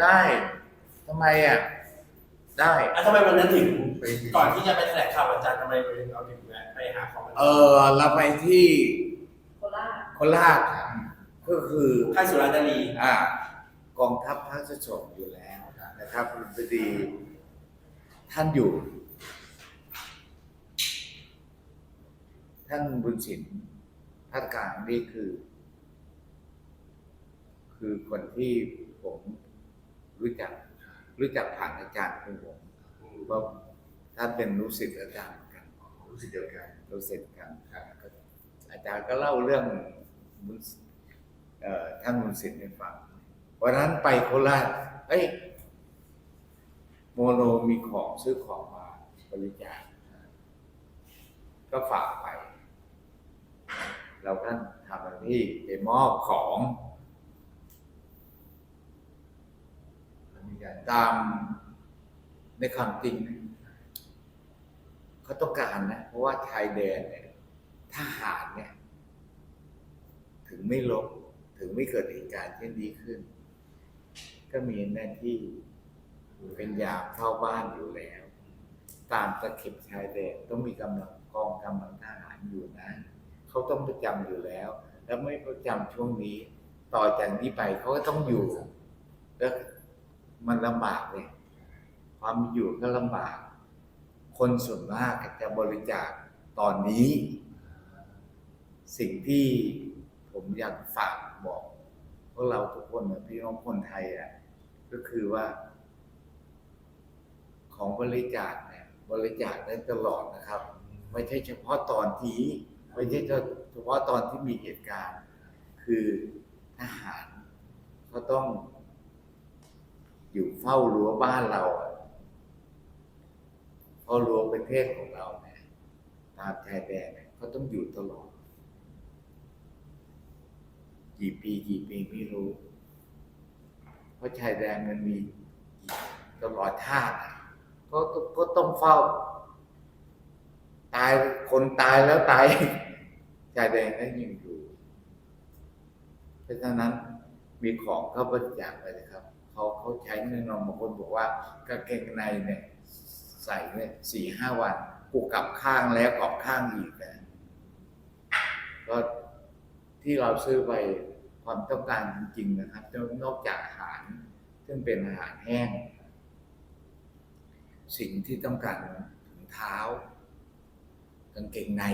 ได้ทำไมอะ ได้อะทำไมวันนั้นถึง ก่อนที่จะไปแถลงข่าววันจันทร์ทำไมเราถึงแวะไปหาของมันเออเราไปที่โคราชโคราชก็คือค่ายสุราษฎร์ธานีอ่ากองทัพพระจะส่งอยู่แล้วนะครับพอดีท่านอยู่ ท่านบุญสินพัฒกลางนี่คือ คือคนที่ผม รู้จักรู้จักผ่านอาจารย์ของผมเพราะท่านเป็นรู้สิทธิ์อาจารย์เหมือนกันรู้สึกเดียวกันรู้สิทธิ์กันก็อาจารย์ก็เล่าเรื่องบุญเอ่อท่านบุญสิทธิ์ให้ฟังวันนั้นไปโคราชเอ้ยโมโนมีของซื้อของมาบริจาคก็ฝากไป เราก็ทำหน้าที่ไปมอบของ มีการ ตามในความจริงเขาต้องการนะ เพราะว่าชายแดนเนี่ยทหารเนี่ย ถึงไม่ลบถึงไม่เกิดเหตุการณ์เช่นนี้ขึ้น ก็มีหน้าที่เป็นยามเข้าบ้านอยู่แล้ว ตามตะเข็บชายแดนต้องมีกำลังกองกำลังทหารอยู่นะเขาต้องประจำอยู่แล้ว แล้วไม่ประจำช่วงนี้ ต่อจากนี้ไปเขาก็ต้องอยู่แล้ว มันลำบากเลยความอยู่ก็ลำบาก คนส่วนมากจะบริจาคตอนนี้ สิ่งที่ผมอยากฝากบอกพวกเราทุกคนพี่น้องคนไทยอะก็คือว่า ของบริจาคเนี่ย บริจาคได้ตลอดนะครับ ไม่ใช่เฉพาะตอนที่ไม่ใช่เฉพาะตอนที่มีเหตุการณ์ คือทหารเขาต้อง อยู่เฝ้ารั้วบ้านเราเฝ้ารั้วประเทศของเราเนี่ยตามชายแดนเนี่ยเขาต้องอยู่ตลอด กี่ปีกี่ปีไม่รู้ เพราะชายแดนมันมีตลอดชาติก็ต้องก็ต้องเฝ้า ตายคนตายแล้วตายชายแดนก็ยังอยู่ เพราะฉะนั้นมีของเข้าบริจาคไปเลยครับ เขาเขาใช้แน่นอนบางคนบอกว่ากางเกงในเนี่ยใส่เนี่ยสี่ห้าวันกูกลับข้างแล้วกลับข้างอีกนะก็ที่เราซื้อไปความต้องการจริงๆนะครับนอกจากอาหาร ซึ่งเป็นอาหารแห้ง สิ่งที่ต้องการถุงเท้ากางเกงใน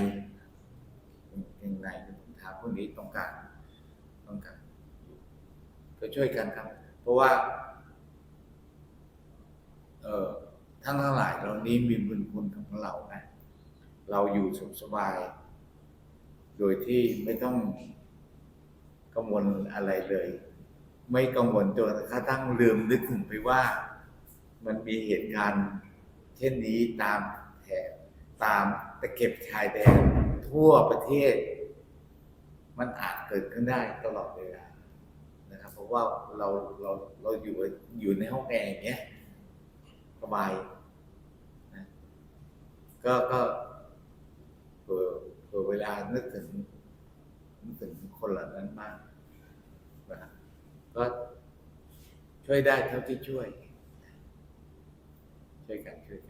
กางเกงในถุงเท้าพวกนี้ต้องการต้องการก็ช่วยกันครับ เพราะว่า เออทั้งทั้งหลายเหล่านี้มีบุญคุณของเรานะเราอยู่สุขสบาย โดยที่ไม่ต้องกังวลอะไรเลย ไม่กังวลจนกระทั่งลืมนึกถึงไปว่า มันมีเหตุการณ์เช่นนี้ตามแถบตามตะเข็บชายแดนทั่วประเทศ มันอาจเกิดขึ้นได้ตลอดเวลา นะครับเพราะว่าเราเราเราอยู่อยู่ในห้องแอร์อย่างเงี้ยสบายนะก็ก็เผื่อเผื่อเวลานึกถึงนึกถึงคนเหล่านั้นมากนะครับก็ช่วยได้เท่าที่ช่วยช่วยกันช่วยกัน